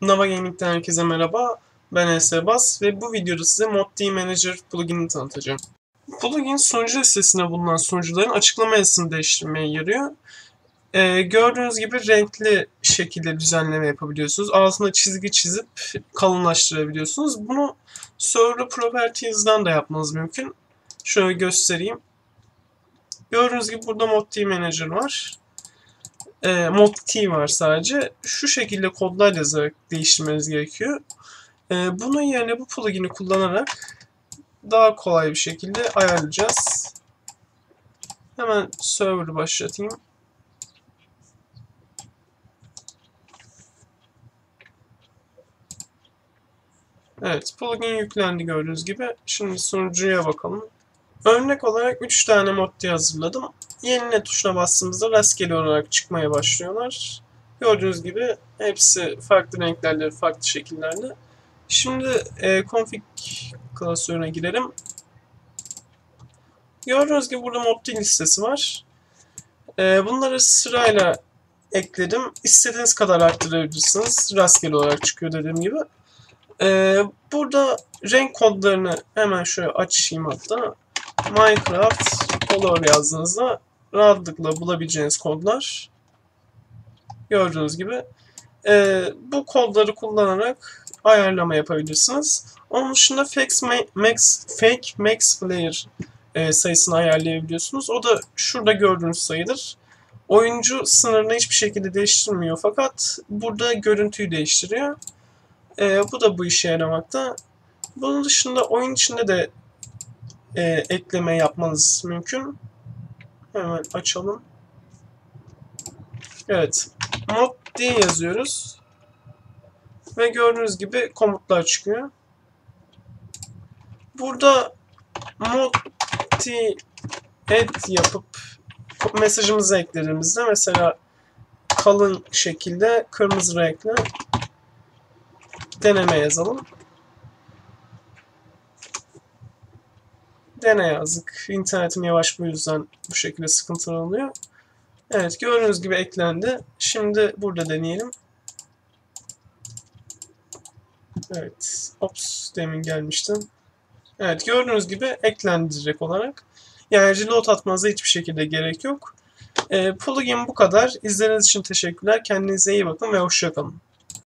Nava Gaming'den herkese merhaba. Ben Esebas ve bu videoda size ModD Manager pluginini tanıtacağım. Plugin sunucu listesine bulunan sunucuların açıklama yazısını değiştirmeye yarıyor. Ee, gördüğünüz gibi renkli şekilde düzenleme yapabiliyorsunuz. Altına çizgi çizip kalınlaştırabiliyorsunuz. Bunu Server Properties'dan da yapmanız mümkün. Şöyle göstereyim. Gördüğünüz gibi burada ModD Manager var e, mod t var sadece. Şu şekilde kodlar yazarak değiştirmeniz gerekiyor. E, bunun yerine bu plugin'i kullanarak daha kolay bir şekilde ayarlayacağız. Hemen server'ı başlatayım. Evet, plugin yüklendi gördüğünüz gibi. Şimdi sunucuya bakalım. Örnek olarak 3 tane mod hazırladım. Yenile tuşuna bastığımızda rastgele olarak çıkmaya başlıyorlar. Gördüğünüz gibi hepsi farklı renklerle, farklı şekillerde. Şimdi e, config klasörüne girelim. Gördüğünüz gibi burada mod listesi var. E, bunları sırayla ekledim. İstediğiniz kadar arttırabilirsiniz. Rastgele olarak çıkıyor dediğim gibi. E, burada renk kodlarını hemen şöyle açayım hatta. Minecraft color yazdığınızda rahatlıkla bulabileceğiniz kodlar. Gördüğünüz gibi. E, bu kodları kullanarak ayarlama yapabilirsiniz. Onun dışında fake max, fake max player e, sayısını ayarlayabiliyorsunuz. O da şurada gördüğünüz sayıdır. Oyuncu sınırını hiçbir şekilde değiştirmiyor fakat burada görüntüyü değiştiriyor. E, bu da bu işe yaramakta. Bunun dışında oyun içinde de e, ekleme yapmanız mümkün. Hemen açalım. Evet. Mod D yazıyoruz. Ve gördüğünüz gibi komutlar çıkıyor. Burada mod add yapıp mesajımızı eklediğimizde mesela kalın şekilde kırmızı renkle deneme yazalım. Dene yazdık. İnternetim yavaş bu yüzden bu şekilde sıkıntılar oluyor. Evet gördüğünüz gibi eklendi. Şimdi burada deneyelim. Evet. Ops demin gelmiştim. Evet gördüğünüz gibi eklendi direkt olarak. Yani reload atmanıza hiçbir şekilde gerek yok. E, plugin bu kadar. İzlediğiniz için teşekkürler. Kendinize iyi bakın ve hoşçakalın.